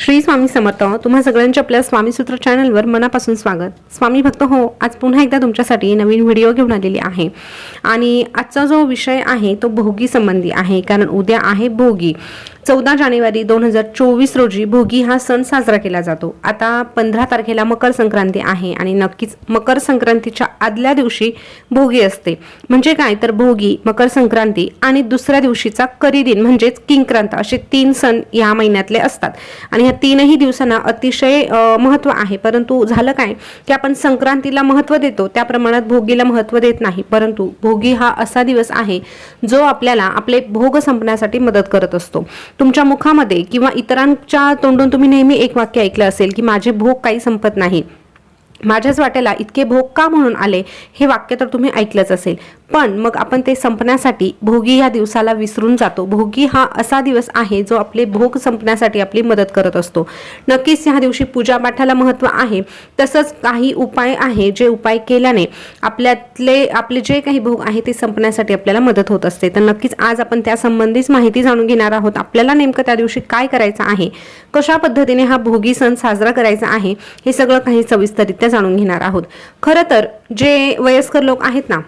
श्री स्वामी समर्थ तुम्हा सगळ्यांच्या आपल्या स्वामीसूत्र चॅनलवर मनापासून स्वागत. स्वामी भक्त हो आज पुन्हा एकदा तुमच्यासाठी नवीन व्हिडिओ घेऊन आलेली आहे. आणि आजचा जो विषय आहे तो भोगी संबंधी आहे. कारण उद्या आहे भोगी. चौदा जानेवारी दोन हजार चोवीस रोजी भोगी हा सण साजरा केला जातो. आता पंधरा तारखेला मकर संक्रांती आहे आणि नक्कीच मकर संक्रांतीच्या आदल्या दिवशी भोगी असते. म्हणजे काय? तर भोगी मकर संक्रांती आणि दुसऱ्या दिवशीचा करी दिन म्हणजेच किंक्रांत असे तीन सण या महिन्यातले असतात. आणि ह्या तीनही दिवसांना अतिशय महत्त्व आहे. परंतु झालं काय? की आपण संक्रांतीला महत्त्व देतो त्या प्रमाणात भोगीला महत्त्व देत नाही. परंतु भोगी हा असा दिवस आहे जो आपल्याला आपले भोग संपण्यासाठी मदत करत असतो. तुमच्या मुखामध्ये किंवा इतरांच्या तोंडून तुम्ही नेहमी एक वाक्य ऐकलं असेल की माझे भोग काही संपत नाही. माझ्याच वाट्याला इतके भोग का म्हणून आले? हे वाक्य तर तुम्ही ऐकलंच असेल. पण मग आपण ते संपण्यासाठी भोगी या दिवसाला विसरून जातो. भोगी हा असा दिवस आहे जो आपले भोग संपण्यासाठी आपली मदत करत असतो. नक्कीच ह्या दिवशी पूजापाठाला महत्त्व आहे. तसंच काही उपाय आहे जे उपाय केल्याने आपल्यातले आपले जे काही भोग आहे ते संपण्यासाठी आपल्याला मदत होत असते. तर नक्कीच आज आपण त्यासंबंधीच माहिती जाणून घेणार आहोत. आपल्याला नेमकं त्या दिवशी काय करायचं आहे? कशा पद्धतीने हा भोगी सण साजरा करायचा आहे? हे सगळं काही सविस्तररित्या जाणून घेणार आहोत. खरं तर जे वयस्कर लोक आहेत ना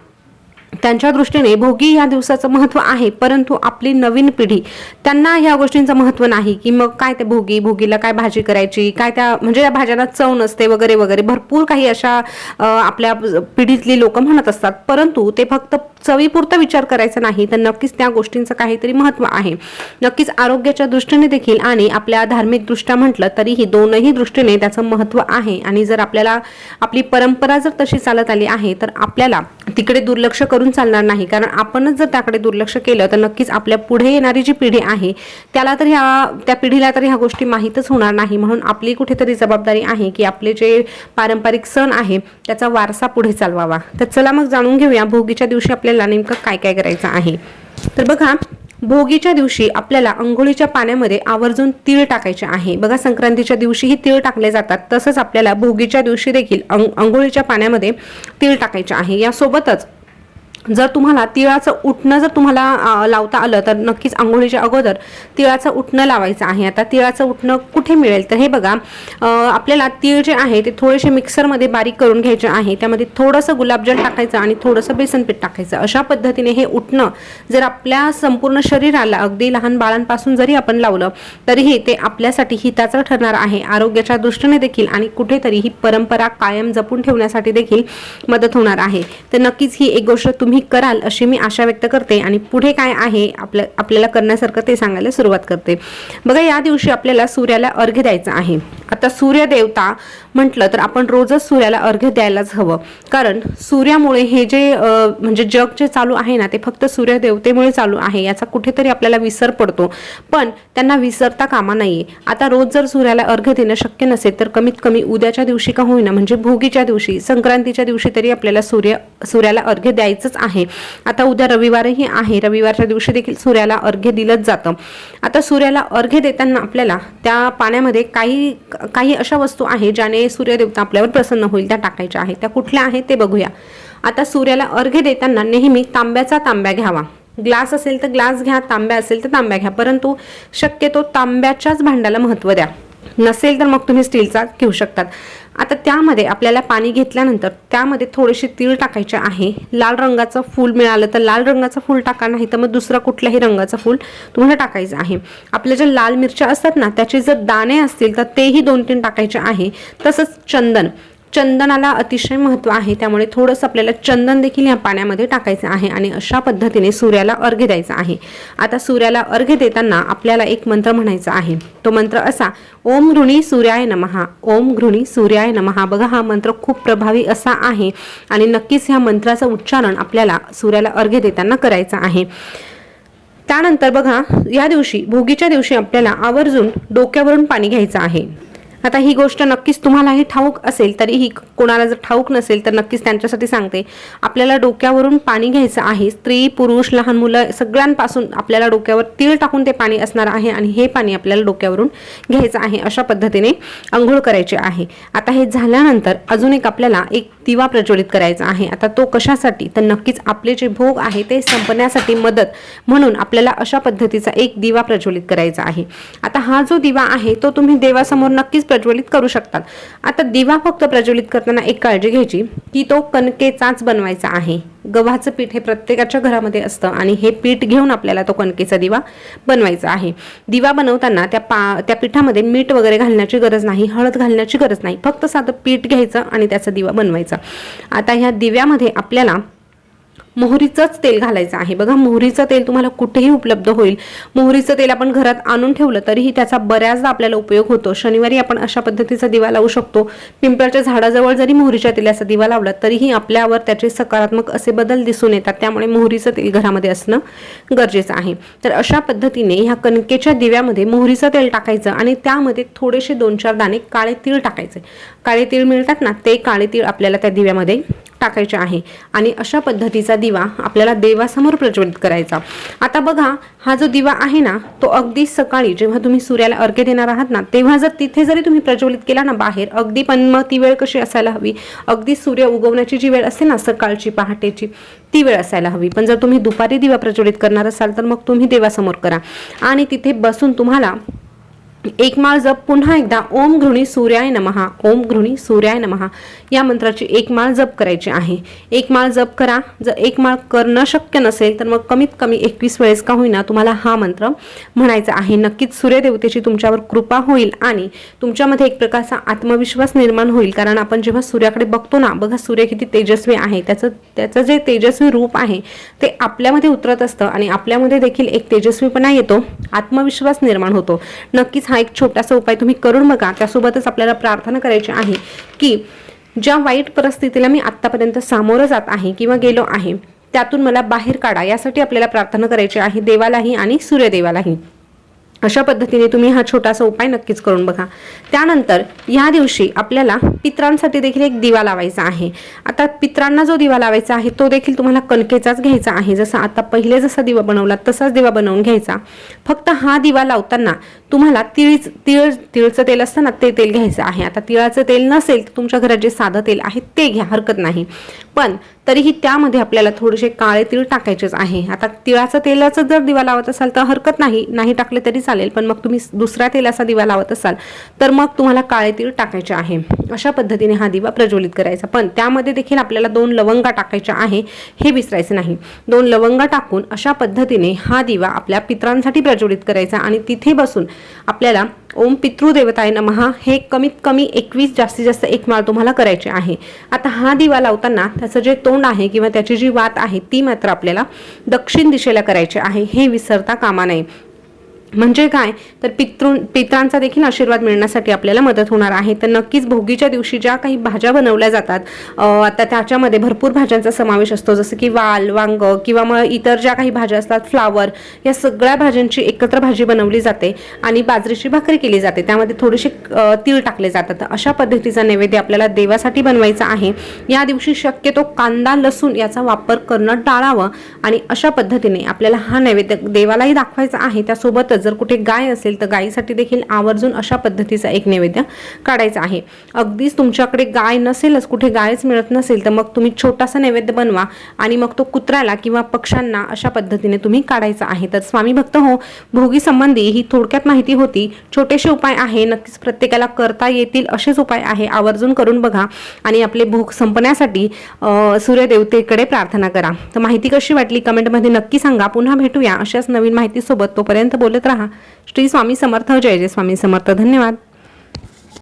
त्यांच्या दृष्टीने भोगी या दिवसाचं महत्त्व आहे परंतु आपली नवीन पिढी त्यांना ह्या गोष्टींचं महत्त्व नाही की मग काय ते भोगी भोगीला काय भाजी करायची काय त्या म्हणजे त्या भाज्यांना चव नसते वगैरे वगैरे. भरपूर काही अशा आपल्या पिढीतली लोक म्हणत असतात परंतु ते फक्त चवीपुरता विचार करायचा नाही तर नक्कीच त्या गोष्टींचं काहीतरी महत्त्व आहे. नक्कीच आरोग्याच्या दृष्टीने देखील आणि आपल्या धार्मिक दृष्ट्या म्हटलं तरीही दोनही दृष्टीने त्याचं महत्त्व आहे. आणि जर आपल्याला आपली परंपरा जर तशी चालत आली आहे तर आपल्याला तिकडे दुर्लक्ष करून करून चालणार नाही. कारण आपणच जर त्याकडे दुर्लक्ष केलं तर नक्कीच आपल्या पुढे येणारी जी पिढी आहे त्याला तर ह्या त्या पिढीला तर ह्या गोष्टी माहीतच होणार नाही. म्हणून आपली कुठेतरी जबाबदारी आहे की आपले जे पारंपरिक सण आहे त्याचा वारसा पुढे चालवावा. तर चला मग जाणून घेऊया भोगीच्या दिवशी आपल्याला नेमकं काय काय करायचं आहे. तर बघा भोगीच्या दिवशी आपल्याला अंघोळीच्या पाण्यामध्ये आवर्जून तीळ टाकायचे आहे. बघा संक्रांतीच्या दिवशीही तीळ टाकले जातात. तसंच आपल्याला भोगीच्या दिवशी देखील अंघोळीच्या पाण्यामध्ये तीळ टाकायचे आहे. यासोबतच जर तुम्हाला तिळाचं उठणं जर तुम्हाला लावता आलं तर नक्कीच आंघोळीच्या अगोदर तिळाचं उठणं लावायचं आहे. आता तिळाचं उठणं कुठे मिळेल? तर हे बघा आपल्याला तीळ जे आहे ते थोडेसे मिक्सरमध्ये बारीक करून घ्यायचे आहे. त्यामध्ये थोडंसं गुलाबजल टाकायचं आणि थोडंसं बेसनपीठ टाकायचं. अशा पद्धतीने हे उठणं जर आपल्या संपूर्ण शरीराला अगदी लहान बाळांपासून जरी आपण लावलं तरीही ते आपल्यासाठी हिताचं ठरणार आहे. आरोग्याच्या दृष्टीने देखील आणि कुठेतरी ही परंपरा कायम जपून ठेवण्यासाठी देखील मदत होणार आहे. तर नक्कीच ही एक गोष्ट तुम्ही कराल अशी मी आशा व्यक्त करते आणि पुढे काय आहे आपल्या आपल्याला करण्यासारखं ते सांगायला सुरुवात करते. बघा या दिवशी आपल्याला सूर्याला अर्घ्य द्यायचं आहे. आता सूर्य देवता म्हटलं तर आपण रोजच सूर्याला अर्घ्य द्यायलाच हवं. कारण सूर्यामुळे हे जे म्हणजे जग जे चालू आहे ना ते फक्त सूर्यदेवतेमुळे चालू आहे याचा कुठेतरी आपल्याला विसर पडतो. पण त्यांना विसरता कामा नाहीये. आता रोज जर सूर्याला अर्घ्य देणं शक्य नसेल तर कमीत कमी उद्याच्या दिवशी का होईना म्हणजे भोगीच्या दिवशी संक्रांतीच्या दिवशी तरी आपल्याला सूर्य सूर्याला अर्घ्य द्यायचंच आहे. आता उद्या रविवारही आहे. रविवारच्या दिवशी देखील सूर्याला अर्घ्य दिलंच जातं. आता सूर्याला अर्घ्य देताना आपल्याला त्या पाण्यामध्ये काही काही अशा वस्तू आहे ज्याने सूर्यदेवता आपल्यावर प्रसन्न होईल त्या टाकायच्या आहेत. त्या कुठल्या आहेत ते बघूया. आता सूर्याला अर्घ्य देताना नेहमी तांब्याचा तांब्या घ्यावा. ग्लास असेल तर ग्लास घ्या तांब्या असेल तर तांब्या घ्या. परंतु शक्यतो तांब्याच्याच भांड्याला महत्त्व द्या. नसेल तर मग तुम्ही स्टीलचा घेऊ शकतात. आता त्यामध्ये आपल्याला पाणी घेतल्यानंतर त्यामध्ये थोडेसे तीळ टाकायचे आहे. लाल रंगाचं फूल मिळालं तर लाल रंगाचं फूल टाका नाही तर मग दुसरा कुठल्याही रंगाचं फूल तुम्हाला टाकायचं आहे. आपल्या ज्या लाल मिरच्या असतात ना त्याचे जर दाणे असतील तर तेही दोन तीन टाकायचे आहे. तसंच चंदन. चंदनाला अतिशय महत्त्व आहे. त्यामुळे थोडंसं आपल्याला चंदन देखील या पाण्यामध्ये टाकायचं आहे आणि अशा पद्धतीने सूर्याला अर्घ्य द्यायचा आहे. आता सूर्याला अर्घ्य देताना आपल्याला एक मंत्र म्हणायचा आहे. तो मंत्र असा ओम घृणी सूर्याय नमहा ओम घृणी सूर्याय नमहा बघा हा मंत्र खूप प्रभावी असा आहे आणि नक्कीच ह्या मंत्राचं उच्चारण आपल्याला सूर्याला अर्घ्य देताना करायचं आहे. त्यानंतर बघा या दिवशी भोगीच्या दिवशी आपल्याला आवर्जून डोक्यावरून पाणी घ्यायचं आहे. आता ही गोष्ट नक्कीच तुम्हालाही ठाऊक असेल तरीही कोणाला जर ठाऊक नसेल तर नक्कीच त्यांच्यासाठी सांगते. आपल्याला डोक्यावरून पाणी घ्यायचं आहे. स्त्री पुरुष लहान मुलं सगळ्यांपासून आपल्याला डोक्यावर तीळ टाकून ते पाणी असणार आहे आणि हे पाणी आपल्याला डोक्यावरून घ्यायचं आहे अशा पद्धतीने आंघोळ करायची आहे. आता हे झाल्यानंतर अजून एक आपल्याला एक दिवा प्रज्वलित करायचा आहे. आता तो कशासाठी? तर नक्कीच आपले जे भोग आहे ते संपण्यासाठी मदत म्हणून आपल्याला अशा पद्धतीचा एक दिवा प्रज्वलित करायचा आहे. आता हा जो दिवा आहे तो तुम्ही देवासमोर नक्कीच प्रज्वलित करू शकतात. आता दिवा फक्त प्रज्वलित करताना एक काळजी घ्यायची की तो कणकेचाच बनवायचा आहे. गव्हाचं पीठ हे प्रत्येकाच्या घरामध्ये असतं आणि हे पीठ घेऊन आपल्याला तो कणकेचा दिवा बनवायचा आहे. दिवा बनवताना त्या पा त्या पिठामध्ये मीठ वगैरे घालण्याची गरज नाही हळद घालण्याची गरज नाही. फक्त साधं पीठ घ्यायचं आणि त्याचा दिवा बनवायचा. आता ह्या दिव्यामध्ये आपल्याला मोहरीचंच तेल घालायचं आहे. बघा मोहरीचं तेल तुम्हाला कुठेही उपलब्ध होईल. मोहरीचं तेल आपण घरात आणून ठेवलं तरीही त्याचा बऱ्याचदा आपल्याला उपयोग होतो. शनिवारी आपण अशा पद्धतीचा दिवा लावू शकतो. पिंपळाच्या झाडाजवळ जरी मोहरीच्या तेलाचा दिवा लावला तरीही आपल्यावर त्याचे सकारात्मक असे बदल दिसून येतात. त्यामुळे मोहरीचं तेल घरामध्ये असणं गरजेचं आहे. तर अशा पद्धतीने ह्या कणकेच्या दिव्यामध्ये मोहरीचं तेल टाकायचं आणि त्यामध्ये थोडेसे दोन चार दाणे काळे तीळ टाकायचे. काळे तीळ मिळतात ना ते काळे तीळ आपल्याला त्या दिव्यामध्ये टाकायचे आहे. आणि अशा पद्धतीचा दिवा आपल्याला देवासमोर प्रज्वलित करायचा. आता बघा हा जो दिवा आहे ना तो अगदी सकाळी जेव्हा तुम्ही सूर्याला अर्घ्य देणार आहात ना तेव्हा जर तिथे जरी तुम्ही प्रज्वलित केला ना बाहेर अगदी पण मग ती वेळ कशी असायला हवी? अगदी सूर्य उगवण्याची जी वेळ असते ना सकाळची पहाटेची ती वेळ असायला हवी. पण जर तुम्ही दुपारी दिवा प्रज्वलित करणार असाल तर मग तुम्ही देवासमोर करा. आणि तिथे बसून तुम्हाला एक माळ जप पुन्हा एकदा ओम घृणी सूर्याय नमहा ओम घृणी सूर्याय नमहा. या मंत्राची एक माळ जप करायची आहे. एक माळ जप करा. जर एक माळ करणं शक्य नसेल तर मग कमीत कमी एकवीस वेळेस का होईना तुम्हाला हा मंत्र म्हणायचा आहे. नक्कीच सूर्यदेवतेची तुमच्यावर कृपा होईल आणि तुमच्यामध्ये एक प्रकारचा आत्मविश्वास निर्माण होईल. कारण आपण जेव्हा सूर्याकडे बघतो ना बघा सूर्य किती तेजस्वी आहे. त्याचं त्याचं जे तेजस्वी रूप आहे ते आपल्यामध्ये उतरत असतं आणि आपल्यामध्ये देखील एक तेजस्वीपणा येतो. आत्मविश्वास निर्माण होतो. नक्कीच हा एक छोटासा उपाय तुम्ही करून बघा. त्यासोबतच आपल्याला प्रार्थना करायची आहे की ज्या वाईट परिस्थितीला मी आत्तापर्यंत सामोरं जात आहे किंवा गेलो आहे त्यातून मला बाहेर काढा. यासाठी आपल्याला प्रार्थना करायची आहे देवालाही आणि सूर्यदेवालाही. अशा पद्धतीने तुम्ही हा छोटासा उपाय नक्कीच करून बघा. त्यानंतर या दिवशी आपल्याला पित्रांसाठी देखील एक दिवा लावायचा आहे. आता पित्रांना जो दिवा लावायचा आहे तो देखील तुम्हाला कणकेचाच घ्यायचा आहे. जसा आता पहिले जसा दिवा बनवला तसाच दिवा बनवून घ्यायचा. फक्त हा दिवा लावताना तुम्हाला तिळीच तिळ तिळचं तेल असतं ना ते तेल घ्यायचं आहे. आता तिळाचं तेल नसेल तर तुमच्या घरात जे साधं तेल आहे ते घ्या हरकत नाही. पण तरीही त्यामध्ये आपल्याला थोडेसे काळे तीळ टाकायचेच आहे. आता तिळाचं तेलाचं जर दिवा लावत असाल तर हरकत नाही. नाही टाकले तरी चालेल पण मग तुम्ही दुसऱ्या तेलाचा दिवा लावत असाल तर मग तुम्हाला काळे तीळ टाकायचे आहे. अशा पद्धतीने हा दिवा प्रज्वलित करायचा. पण त्यामध्ये देखील आपल्याला दोन लवंगा टाकायच्या आहे हे विसरायचं नाही. दोन लवंगा टाकून अशा पद्धतीने हा दिवा आपल्या पित्रांसाठी प्रज्वलित करायचा आणि तिथे बसून आपल्याला ओम पितृदेवताय नमहा हे कमीत कमी एकवीस जास्तीत जास्त एक माळ तुम्हाला करायचे आहे. आता हा दिवा लावताना त्याचं जे तोंड आहे किंवा त्याची जी वात आहे ती मात्र आपल्याला दक्षिण दिशेला करायची आहे. हे विसरता कामा नये. म्हणजे काय? तर पितृ पित्रांचा देखील आशीर्वाद मिळण्यासाठी आपल्याला मदत होणार आहे. तर नक्कीच भोगीच्या दिवशी ज्या काही भाज्या बनवल्या जातात आता त्याच्यामध्ये भरपूर भाज्यांचा समावेश असतो. जसं की वाल वांग किंवा मग इतर ज्या काही भाज्या असतात फ्लावर या सगळ्या भाज्यांची एकत्र भाजी बनवली जाते आणि बाजरीची भाकरी केली जाते. त्यामध्ये थोडेसे तीळ टाकले जातात. तर अशा पद्धतीचा नैवेद्य आपल्याला देवासाठी बनवायचा आहे. या दिवशी शक्यतो कांदा लसूण याचा वापर करणं टाळावं आणि अशा पद्धतीने आपल्याला हा नैवेद्य देवालाही दाखवायचा आहे. त्यासोबतच जर कुठे गाय असेल तर गायीसाठी देखील आवर्जून अशा पद्धतीचा एक नैवेद्य काढायचा आहे. अगदीच तुमच्याकडे गाय नसेलच कुठे गायच मिळत नसेल तर मग तुम्ही छोटासा नैवेद्य बनवा आणि मग तो कुत्र्याला किंवा पक्ष्यांना अशा पद्धतीने तुम्ही काढायचा आहे. तर स्वामी भक्त हो भोगी संबंधी ही थोडक्यात माहिती होती. छोटेसे उपाय आहे नक्कीच प्रत्येकाला करता येतील असेच उपाय आहे. आवर्जून करून बघा आणि आपले भूक संपण्यासाठी सूर्यदेवतेकडे प्रार्थना करा. तर माहिती कशी वाटली? कमेंटमध्ये नक्की सांगा. पुन्हा भेटूया अशाच नवीन माहितीसोबत. तोपर्यंत बोलत राहा। श्री स्वामी समर्थ जय जय स्वामी समर्थ धन्यवाद।